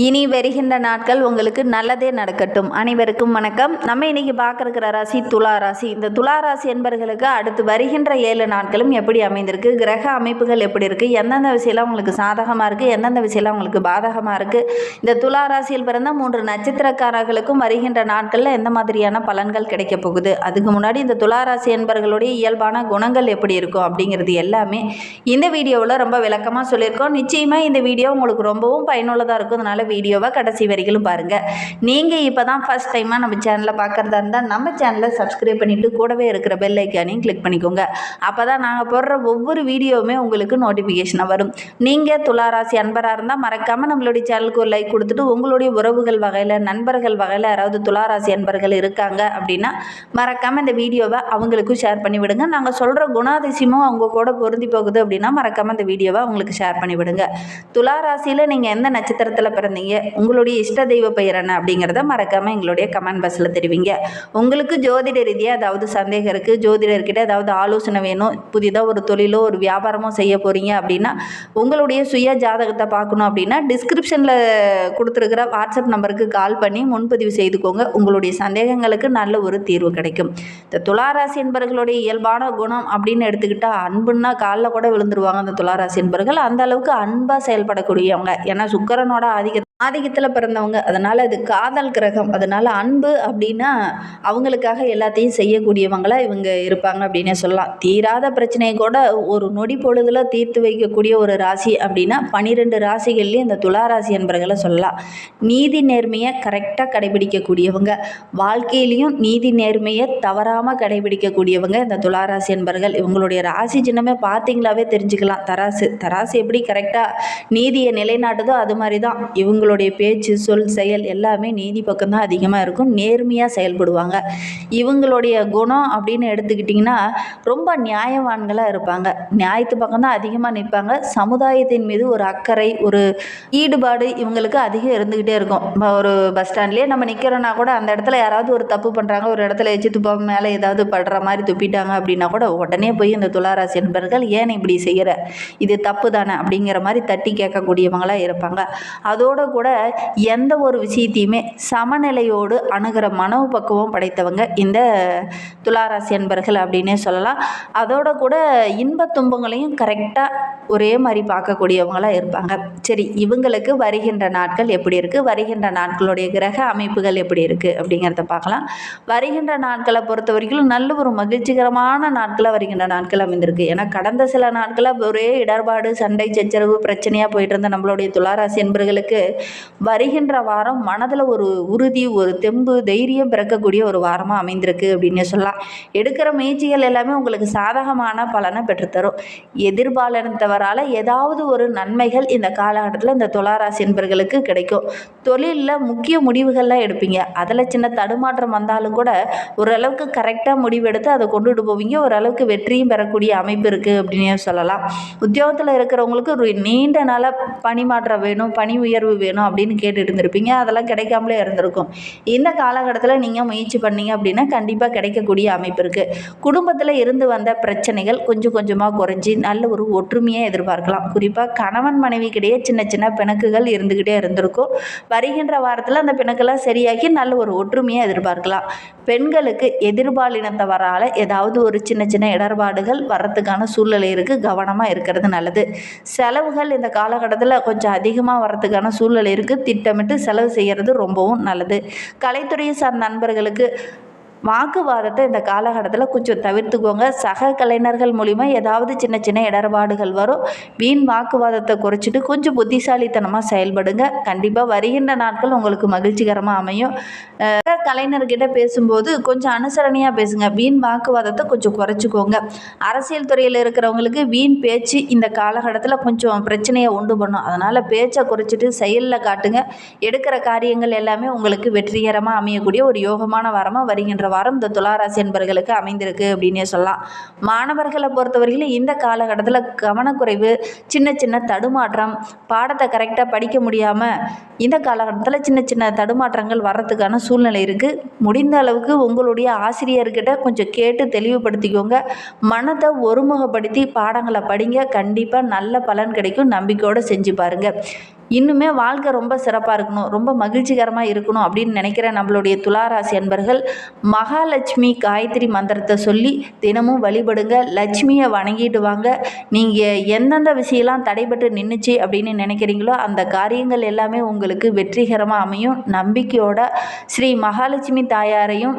இனி வருகின்ற நாட்கள் உங்களுக்கு நல்லதே நடக்கட்டும். அனைவருக்கும் வணக்கம். நம்ம இன்னைக்கு பார்க்கறக்கிற ராசி துலா ராசி. இந்த துலா ராசி என்பர்களுக்கு அடுத்து வருகின்ற ஏழு நாட்களும் எப்படி அமைந்திருக்கு? கிரக அமைப்புகள் எப்படி இருக்குது எந்தெந்த விஷயம்லாம் உங்களுக்கு சாதகமாக இருக்குது எந்தெந்த விஷயம்லாம் உங்களுக்கு பாதகமாக இருக்குது இந்த துலா ராசியில் பிறந்த மூன்று நட்சத்திரக்காரர்களுக்கும் வருகின்ற நாட்களில் எந்த மாதிரியான பலன்கள் கிடைக்க போகுது? அதுக்கு முன்னாடி இந்த துலா ராசி என்பர்களுடைய இயல்பான குணங்கள் எப்படி இருக்கும் அப்படிங்கிறது எல்லாமே இந்த வீடியோவில் ரொம்ப விளக்கமாக சொல்லியிருக்கோம். நிச்சயமாக இந்த வீடியோ உங்களுக்கு ரொம்பவும் பயனுள்ளதாக இருக்கும். அதனால் வீடியோவை கடைசி வரைக்கும் பாருங்கள் நீங்கள் இப்போ தான் ஃபஸ்ட் டைமாக நம்ம சேனலை பார்க்குறதா இருந்தால் நம்ம சேனலை சப்ஸ்கிரைப் பண்ணிவிட்டு கூடவே இருக்கிற பெல் ஐக்கானையும் கிளிக் பண்ணிக்கோங்க. அப்போ தான் நாங்கள் போடுற ஒவ்வொரு வீடியோவுமே உங்களுக்கு நோட்டிஃபிகேஷனாக வரும். நீங்கள் துளாராசி அன்பராக இருந்தால் மறக்காமல் நம்மளுடைய சேனலுக்கு ஒரு லைக் கொடுத்துட்டு உங்களுடைய உறவுகள் வகையில் நண்பர்கள் வகையில் யாராவது துளாராசி அன்பர்கள் இருக்காங்க அப்படின்னா மறக்காமல் இந்த வீடியோவை அவங்களுக்கும் ஷேர் பண்ணி விடுங்க. நாங்கள் சொல்கிற குணாதிசயமும் அவங்க கூட பொருந்தி போகுது அப்படின்னா மறக்காமல் இந்த வீடியோவை அவங்களுக்கு ஷேர் பண்ணி விடுங்க. துலா ராசியில் நீங்கள் எந்த நட்சத்திரத்தில் பிறந்தீங்க உங்களுடைய இஷ்ட தெய்வ பெயர் என்ன அப்படிங்கிறத மறக்காமல் எங்களுடைய கமெண்ட் பாக்ஸில் தெரிவிங்க. உங்களுக்கு ஜோதிட ரீதியாக ஏதாவது சந்தேகம் இருக்குது ஜோதிடர்கிட்ட ஏதாவது ஆலோசனை வேணும் புதிதாக ஒரு தொழிலோ ஒரு வியாபாரமோ செய்ய போகிறீங்க அப்படின்னா உங்களுடைய சுய ஜாதகத்தை பார்க்கணும் அப்படின்னா டிஸ்கிரிப்ஷனில் கொடுத்துருக்கிற வாட்ஸ்அப் நம்பருக்கு கால் பண்ணி முன்பதிவு செய்துக்கோங்க. உங்களுடைய சந்தேகங்களுக்கு நல்ல ஒரு தீர்வு கிடைக்கும். இந்த துளாராசி என்பர்களுடைய இயல்பான குணம் அப்படின்னு எடுத்துக்கிட்டால் அன்புன்னா காலில் கூட விழுந்துருவாங்க அந்த துளாராசி என்பர்கள். அந்த அளவுக்கு அன்பாக செயல்படக்கூடியவங்க. ஏன்னா சுக்கரனோட ஆதிக்க ஆதிக்கத்தில் பிறந்தவங்க. அதனால் அது காதல் கிரகம். அதனால் அன்பு அப்படின்னா அவங்களுக்காக எல்லாத்தையும் செய்யக்கூடியவங்களா இவங்க இருப்பாங்க அப்படின்னே சொல்லலாம். தீராத பிரச்சனையை கூட ஒரு நொடி பொழுதில் தீர்த்து வைக்கக்கூடிய ஒரு ராசி அப்படின்னா பனிரெண்டு ராசிகள்லேயும் இந்த துலா ராசி என்பர்களை சொல்லலாம். நீதி நேர்மையை கரெக்டாக கடைபிடிக்கக்கூடியவங்க. வாழ்க்கையிலையும் நீதி நேர்மையை தவறாமல் கடைபிடிக்கக்கூடியவங்க இந்த துலா ராசி என்பர்கள் இவங்களுடைய ராசி சின்னமே பார்த்தீங்களாவே தெரிஞ்சுக்கலாம். தராசு. தராசு எப்படி கரெக்டாக நீதியை நிலைநாட்டுதோ அது மாதிரி தான் இவங்களுடைய பேச்சு சொல் செயல் எல்லாமே நீதி பக்கம்தான் அதிகமாக இருக்கும். நேர்மையாக செயல்படுவாங்க. இவங்களுடைய குணம் அப்படின்னு எடுத்துக்கிட்டிங்கன்னா ரொம்ப நியாயவான்களாக இருப்பாங்க. நியாயத்து பக்கம் தான் அதிகமாக நிற்பாங்க சமுதாயத்தின் மீது ஒரு அக்கறை ஒரு ஈடுபாடு இவங்களுக்கு அதிகம் இருந்துக்கிட்டே இருக்கும். ஒரு பஸ் ஸ்டாண்ட்லேயே நம்ம நிற்கிறோன்னா கூட அந்த இடத்துல யாராவது ஒரு தப்பு பண்ணுறாங்க ஒரு இடத்துல எச்சு துப்பாம மேலே ஏதாவது படுற மாதிரி துப்பிட்டாங்க அப்படின்னா கூட உடனே போய் இந்த துளாராசி என்பர்கள் ஏன் இப்படி செய்கிற இது தப்பு தானே? அப்படிங்கிற மாதிரி தட்டி கேட்கக்கூடியவங்களாக இருப்பாங்க. அதோட கூட எந்த ஒரு விஷயத்தையுமே சமநிலையோடு அணுகிற மனோ பக்குவம் படைத்தவங்க இந்த துளாராசி என்பர்கள் அப்படின்னே சொல்லலாம். அதோட கூட இன்பத் துன்பங்களையும் கரெக்டாக ஒரே மாதிரி பார்க்கக்கூடியவங்களாக இருப்பாங்க. சரி இவங்களுக்கு வருகின்ற நாட்கள் எப்படி இருக்குது வருகின்ற நாட்களுடைய கிரக அமைப்புகள் எப்படி இருக்குது அப்படிங்கிறத பார்க்கலாம். வருகின்ற நாட்களை பொறுத்த வரைக்கும் நல்ல ஒரு மகிழ்ச்சிகரமான நாட்களாக வருகின்ற நாட்கள் அமைந்திருக்கு. ஏன்னா கடந்த சில நாட்களாக ஒரே இடர்பாடு சண்டை சச்சரவு பிரச்சனையாக போயிட்டு இருந்த நம்மளுடைய துளாராசி என்பர்களுக்கு வருகின்ற வாரம் மனதில் ஒரு உறுதி ஒரு தெம்பு தைரியம் பிறக்கக்கூடிய ஒரு வாரமாக அமைந்திருக்கு அப்படின்னு சொல்லலாம். எடுக்கிற முயற்சிகள் எல்லாமே உங்களுக்கு சாதகமான பலனை பெற்றுத்தரும். எதிர்பாலனத்தவரால் ஏதாவது ஒரு நன்மைகள் இந்த காலகட்டத்தில் இந்த துளாராசி என்பர்களுக்கு கிடைக்கும். தொழிலில் முக்கிய முடிவுகள்லாம் எடுப்பீங்க. அதில் சின்ன தடுமாற்றம் வந்தாலும் கூட ஓரளவுக்கு கரெக்டாக முடிவெடுத்து அதை கொண்டுட்டு போவீங்க. ஓரளவுக்கு வெற்றியும் பெறக்கூடிய அமைப்பு இருக்குது அப்படின்னே சொல்லலாம். உத்தியோகத்தில் இருக்கிறவங்களுக்கு ஒரு நீண்ட நாளாக பணி மாற்றம் வேணும் பணி உயர்வு வேணும் அப்படின்னு கேட்டுட்டு இருந்திருப்பீங்க அதெல்லாம் கிடைக்காமலே இருந்திருக்கும். இந்த காலகட்டத்தில் நீங்கள் முயற்சி பண்ணீங்க அப்படின்னா கண்டிப்பாக கிடைக்கக்கூடிய அமைப்பு இருக்குது குடும்பத்தில் இருந்து வந்த பிரச்சனைகள் கொஞ்சம் கொஞ்சமாக குறைஞ்சி நல்ல ஒரு ஒற்றுமையை எதிர்பார்க்கலாம். குறிப்பாக கணவன் மனைவிக்கிடையே சின்ன சின்ன பிணக்குகள் இருந்துக்கிட்டே இருந்திருக்கும். வருகின்ற வாரத்தில் அந்த பிணக்கெல்லாம் சரியாகி நல்ல ஒரு ஒற்றுமையை எதிர்பார்க்கலாம். பெண்களுக்கு எதிர்பாலினத்தவரால் ஏதாவது ஒரு சின்ன சின்ன இடர்பாடுகள் வர்றதுக்கான சூழ்நிலை இருக்குது கவனமாக இருக்கிறது நல்லது. செலவுகள் இந்த காலகட்டத்தில் கொஞ்சம் அதிகமாக வர்றதுக்கான சூழ்நிலை இருக்குது திட்டமிட்டு செலவு செய்கிறது ரொம்பவும் நல்லது. கலைத்துறையை சார்ந்த நண்பர்களுக்கு வாக்குவாதத்தை இந்த காலகட்டத்தில் கொஞ்சம் தவிர்த்துக்கோங்க. சக கலைஞர்கள் மூலிமா ஏதாவது சின்ன சின்ன இடர்பாடுகள் வரும். வீண் வாக்குவாதத்தை குறைச்சிட்டு கொஞ்சம் புத்திசாலித்தனமாக செயல்படுங்க. கண்டிப்பாக வருகின்ற நாட்கள் உங்களுக்கு மகிழ்ச்சிகரமாக அமையும். கலைஞர்கிட்ட பேசும்போது கொஞ்சம் அனுசரணையாக பேசுங்க. வீண் வாக்குவாதத்தை கொஞ்சம் குறைச்சிக்கோங்க. அரசியல் துறையில் இருக்கிறவங்களுக்கு வீண் பேச்சு இந்த காலகட்டத்தில் கொஞ்சம் பிரச்சனையை உண்டு பண்ணும். அதனால் பேச்சை குறைச்சிட்டு செயலில் காட்டுங்க. எடுக்கிற காரியங்கள் எல்லாமே உங்களுக்கு வெற்றிகரமாக அமையக்கூடிய ஒரு யோகமான வாரமாக வருகின்ற வாரம் இந்த துளாராசி என்பர்களுக்கு அமைந்திருக்கு அப்படின்னே சொல்லலாம். மாணவர்களை பொறுத்தவரையிலும் இந்த காலகட்டத்தில் கவனக்குறைவு சின்ன சின்ன தடுமாற்றம் பாடத்தை கரெக்டாக படிக்க முடியாமல் இந்த காலகட்டத்தில் சின்ன சின்ன தடுமாற்றங்கள் வர்றதுக்கான சூழ்நிலை இருக்குது முடிந்த அளவுக்கு உங்களுடைய ஆசிரியர்கிட்ட கொஞ்சம் கேட்டு தெளிவுபடுத்திக்கோங்க. மனத்தை ஒருமுகப்படுத்தி பாடங்களை படிங்க. கண்டிப்பாக நல்ல பலன் கிடைக்கும். நம்பிக்கையோடு செஞ்சு பாருங்கள் இன்னுமே வாழ்க்கை ரொம்ப சிறப்பாக இருக்கணும். ரொம்ப மகிழ்ச்சிகரமாக இருக்கணும் அப்படின்னு நினைக்கிற நம்மளுடைய துளாராசி அன்பர்கள் மகாலட்சுமி காயத்ரி மந்திரத்தை சொல்லி தினமும் வழிபடுங்க. லட்சுமியை வணங்கிட்டு வாங்க. நீங்கள் எந்தெந்த விஷயம்லாம் தடைபட்டு நின்றுச்சு அப்படின்னு நினைக்கிறீங்களோ அந்த காரியங்கள் எல்லாமே உங்களுக்கு வெற்றிகரமாக அமையும். நம்பிக்கையோட ஸ்ரீ மகாலட்சுமி தாயாரையும்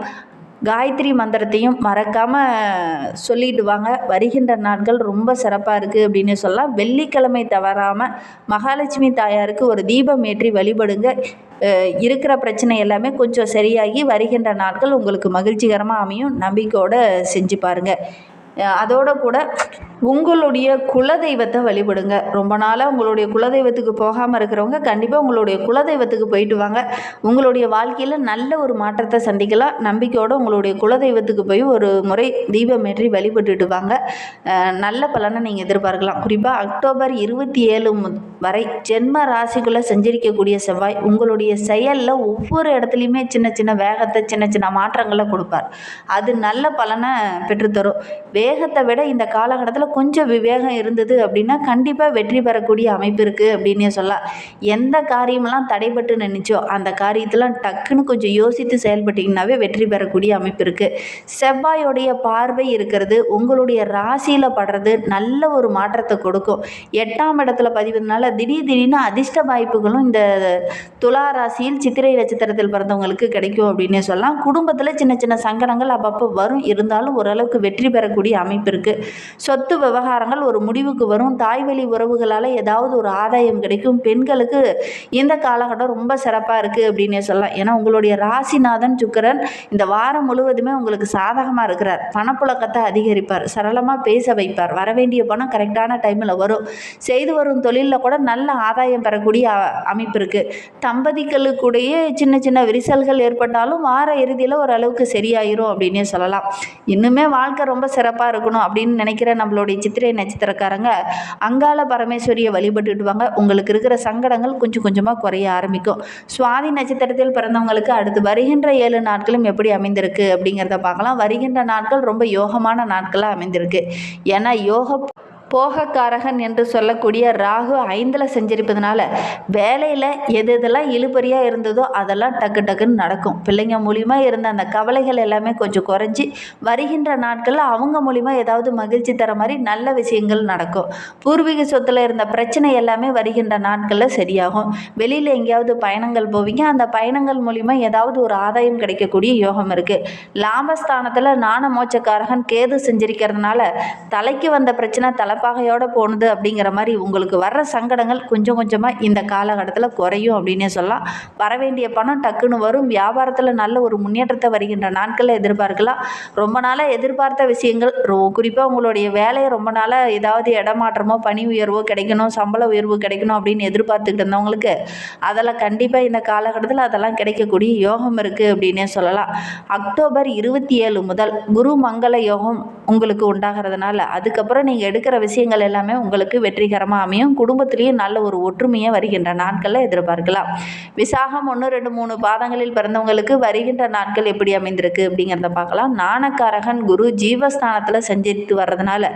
காயத்ரி மந்திரத்தையும் மறக்காமல் சொல்லிட்டு வாங்க வருகின்ற நாட்கள் ரொம்ப சிறப்பாக இருக்குது அப்படின்னு சொல்லலாம். வெள்ளிக்கிழமை தவறாமல் மகாலட்சுமி தாயாருக்கு ஒரு தீபம் ஏற்றி வழிபடுங்க. இருக்கிற பிரச்சனை எல்லாமே கொஞ்சம் சரியாகி வருகின்ற நாட்கள் உங்களுக்கு மகிழ்ச்சிகரமாக அமையும். நம்பிக்கையோடு செஞ்சு பாருங்கள் அதோட கூட உங்களுடைய குலதெய்வத்தை வழிபடுங்க. ரொம்ப நாளாக உங்களுடைய குலதெய்வத்துக்கு போகாமல் இருக்கிறவங்க கண்டிப்பாக உங்களுடைய குலதெய்வத்துக்கு போயிட்டு வாங்க. உங்களுடைய வாழ்க்கையில் நல்ல ஒரு மாற்றத்தை சந்திக்கலாம். நம்பிக்கையோடு உங்களுடைய குலதெய்வத்துக்கு போய் ஒரு முறை தீபம் ஏற்றி வழிபட்டுட்டு வாங்க. நல்ல பலனை நீங்கள் எதிர்பார்க்கலாம். குறிப்பாக அக்டோபர் இருபத்தி ஏழு வரை ஜென்ம ராசிக்குள்ளே செஞ்சிருக்கக்கூடிய செவ்வாய் உங்களுடைய செயலில் ஒவ்வொரு இடத்துலையுமே சின்ன சின்ன வேகத்தை சின்ன சின்ன மாற்றங்களை கொடுப்பார். அது நல்ல பலனை பெற்றுத்தரும். வேகத்தை விட இந்த காலகட்டத்தில் கொஞ்சம் விவேகம் இருந்தது அப்படின்னா கண்டிப்பாக வெற்றி பெறக்கூடிய அமைப்பு இருக்குது அப்படின்னே சொல்லலாம். எந்த காரியமெல்லாம் தடைபட்டு நினச்சோ அந்த காரியத்தெல்லாம் டக்குன்னு கொஞ்சம் யோசித்து செயல்பட்டிங்கனாவே வெற்றி பெறக்கூடிய அமைப்பு இருக்குது செவ்வாயோடைய பார்வை இருக்கிறது உங்களுடைய ராசியில் படுறது நல்ல ஒரு மாற்றத்தை கொடுக்கும். எட்டாம் இடத்துல பதிவதுனால திடீர் திடீர்னு அதிர்ஷ்ட வாய்ப்புகளும் இந்த துலா ராசியில் சித்திரை நட்சத்திரத்தில் பிறந்தவங்களுக்கு கிடைக்கும் அப்படின்னே சொல்லலாம். குடும்பத்தில் சின்ன சின்ன சங்கடங்கள் அப்பப்போ வரும். இருந்தாலும் ஓரளவுக்கு வெற்றி பெறக்கூடிய அமைப்பு இருக்குது சொத்து விவகாரங்கள் ஒரு முடிவுக்கு வரும். தாய்வழி உறவுகளால் ஏதாவது ஒரு ஆதாயம் கிடைக்கும். பெண்களுக்கு இந்த காலகட்டம் ரொம்ப சிறப்பாக இருக்குது அப்படின்னே சொல்லலாம். ஏன்னா உங்களுடைய ராசிநாதன் சுக்கிரன் இந்த வாரம் முழுவதுமே உங்களுக்கு சாதகமாக இருக்கிறார். பணப்புழக்கத்தை அதிகரிப்பார். சரளமாக பேச வைப்பார். வரவேண்டிய பணம் கரெக்டான டைமில் வரும். செய்து வரும் தொழிலில் கூட நல்ல ஆதாயம் பெறக்கூடிய அமைப்பு இருக்குது தம்பதிகளுக்குடைய சின்ன சின்ன விரிசல்கள் ஏற்பட்டாலும் வார இறுதியில் ஓரளவுக்கு சரியாயிரும் அப்படின்னே சொல்லலாம். இன்னுமே வாழ்க்கை ரொம்ப சிறப்பாக இருக்கணும் அப்படின்னு நினைக்கிற நம்மளுடைய சித்திரை நட்சத்திரக்காரங்க அங்காள பரமேஸ்வரியை வழிபட்டுடுவாங்க உங்களுக்கு இருக்கிற சங்கடங்கள் கொஞ்சம் கொஞ்சமாக குறைய ஆரம்பிக்கும். சுவாதி நட்சத்திரத்தில் பிறந்தவங்களுக்கு அடுத்து வருகின்ற ஏழு நாட்களும் எப்படி அமைந்திருக்கு அப்படிங்கிறத பார்க்கலாம். வருகின்ற நாட்கள் ரொம்ப யோகமான நாட்களாக அமைந்திருக்கு. ஏன்னா யோக போகக்காரகன் என்று சொல்லக்கூடிய ராகு ஐந்தில் செஞ்சிருப்பதுனால வேலையில் எது எதெல்லாம் இழுபறியாக இருந்ததோ அதெல்லாம் டக்கு டக்குன்னு நடக்கும். பிள்ளைங்க மூலிமா இருந்த அந்த கவலைகள் எல்லாமே கொஞ்சம் குறைஞ்சி வருகின்ற நாட்களில் அவங்க மூலிமா ஏதாவது மகிழ்ச்சி தர மாதிரி நல்ல விஷயங்கள் நடக்கும். பூர்வீக சொத்தில் இருந்த பிரச்சனை எல்லாமே வருகின்ற நாட்களில் சரியாகும். வெளியில் எங்கேயாவது பயணங்கள் போவீங்க. அந்த பயணங்கள் மூலிமா ஏதாவது ஒரு ஆதாயம் கிடைக்கக்கூடிய யோகம் இருக்குது லாபஸ்தானத்தில் நாணமோச்சக்காரகன் கேது செஞ்சிருக்கிறதுனால தலைக்கு வந்த பிரச்சனை தலை தலைப்பாகையோட போனது அப்படிங்கிற மாதிரி உங்களுக்கு வர்ற சங்கடங்கள் கொஞ்சம் கொஞ்சமாக இந்த காலகட்டத்தில் குறையும் அப்படின்னே சொல்லலாம். வரவேண்டிய பணம் டக்குன்னு வரும். வியாபாரத்தில் நல்ல ஒரு முன்னேற்றத்தை வருகின்ற நாட்களில் எதிர்பார்க்கலாம். ரொம்ப நாளாக எதிர்பார்த்த விஷயங்கள் குறிப்பாக உங்களுடைய வேலையை ரொம்ப நாளாக ஏதாவது இடமாற்றமோ பணி உயர்வோ கிடைக்கணும் சம்பள உயர்வு கிடைக்கணும் அப்படின்னு எதிர்பார்த்துக்கிட்டு இருந்தவங்களுக்கு அதெல்லாம் கண்டிப்பாக இந்த காலகட்டத்தில் அதெல்லாம் கிடைக்கக்கூடிய யோகம் இருக்குது அப்படின்னே சொல்லலாம். அக்டோபர் இருபத்தி ஏழு முதல் குரு மங்கள யோகம் உங்களுக்கு உண்டாகிறதுனால அதுக்கப்புறம் நீங்கள் எடுக்கிற விஷயம் விஷயங்கள் எல்லாமே உங்களுக்கு வெற்றிகரமாக அமையும். குடும்பத்திலையும் நல்ல ஒரு ஒற்றுமையை வருகின்ற நாட்களில் எதிர்பார்க்கலாம். விசாகம் ஒன்று ரெண்டு மூணு பாதங்களில் பிறந்தவங்களுக்கு வருகின்ற நாட்கள் எப்படி அமைந்திருக்கு அப்படிங்கிறத பார்க்கலாம். நாணக்காரகன் குரு ஜீவஸ்தானத்தில் செஞ்சுட்டு வர்றதுனால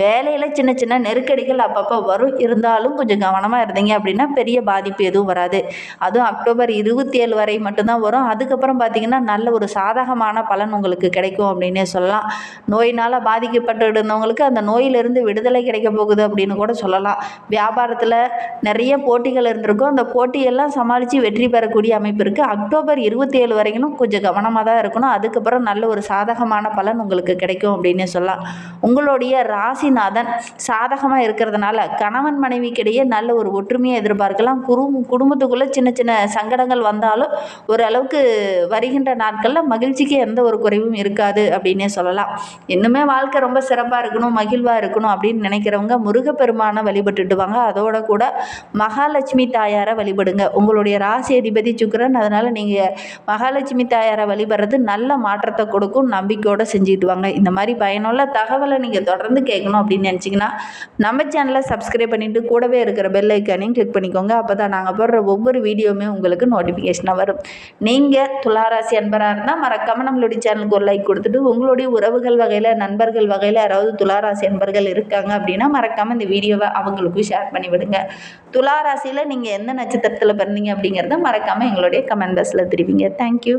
வேலையில் சின்ன சின்ன நெருக்கடிகள் அப்பப்போ வரும். இருந்தாலும் கொஞ்சம் கவனமாக இருந்தீங்க அப்படின்னா பெரிய பாதிப்பு எதுவும் வராது. அதுவும் அக்டோபர் இருபத்தி ஏழு வரை மட்டும்தான் வரும். அதுக்கப்புறம் பார்த்தீங்கன்னா நல்ல ஒரு சாதகமான பலன் உங்களுக்கு கிடைக்கும் அப்படின்னே சொல்லலாம். நோயினால் பாதிக்கப்பட்டு இருந்தவங்களுக்கு அந்த நோயிலிருந்து விடுதலை கிடைக்க போகுது அப்படின்னு கூட சொல்லலாம். வியாபாரத்தில் நிறைய போட்டிகள் இருந்திருக்கும். அந்த போட்டியெல்லாம் சமாளித்து வெற்றி பெறக்கூடிய அமைப்பு இருக்குது அக்டோபர் இருபத்தி ஏழு வரைக்கும் கொஞ்சம் கவனமாக தான் இருக்கணும். அதுக்கப்புறம் நல்ல ஒரு சாதகமான பலன் உங்களுக்கு கிடைக்கும் அப்படின்னே சொல்லலாம். உங்களுடைய ராசிநாதன் சாதகமாக இருக்கிறதுனால கணவன் மனைவிக்கிடையே நல்ல ஒரு ஒற்றுமையை எதிர்பார்க்கலாம். குரு குடும்பத்துக்குள்ளே சின்ன சின்ன சங்கடங்கள் வந்தாலும் ஓரளவுக்கு வருகின்ற நாட்களில் மகிழ்ச்சிக்கு எந்த ஒரு குறைவும் இருக்காது அப்படின்னே சொல்லலாம். இன்னுமே வாழ்க்கை ரொம்ப சிறப்பாக இருக்கணும் மகிழ்வாக இருக்கணும் அப்படின்னு அப்படின்னு நினைக்கிறவங்க முருகப்பெருமானை வழிபட்டுடுவாங்க அதோட கூட மகாலட்சுமி தாயாரை வழிபடுங்க. உங்களுடைய ராசி அதிபதி சுக்கரன் அதனால் நீங்கள் மகாலட்சுமி தாயாரை வழிபடுறது நல்ல மாற்றத்தை கொடுக்கும் நம்பிக்கையோடு செஞ்சுட்டு வாங்க இந்த மாதிரி பயனுள்ள தகவலை நீங்கள் தொடர்ந்து கேட்கணும் அப்படின்னு நினச்சிங்கன்னா நம்ம சேனலை சப்ஸ்கிரைப் பண்ணிவிட்டு கூடவே இருக்கிற பெல் ஐக்கானையும் கிளிக் பண்ணிக்கோங்க. அப்போ தான் நாங்கள் போடுற ஒவ்வொரு வீடியோவுமே உங்களுக்கு நோட்டிஃபிகேஷனாக வரும். நீங்கள் துளாராசி அன்பராக இருந்தால் மறக்காமல் நம்மளுடைய சேனலுக்கு ஒரு லைக் கொடுத்துட்டு உங்களுடைய உறவுகள் வகையில் நண்பர்கள் வகையில் யாராவது துளாராசி அன்பர்கள் இருக்காங்க அப்படின்னா மறக்காமல் இந்த வீடியோவை அவங்களுக்கும் ஷேர் பண்ணி விடுங்க. துளாராசியில் நீங்கள் எந்த நட்சத்திரத்தில் பிறந்தீங்க அப்படிங்கிறத மறக்காமல் எங்களுடைய கமெண்ட் பாக்ஸில் தெரிவிங்க. தேங்க்யூ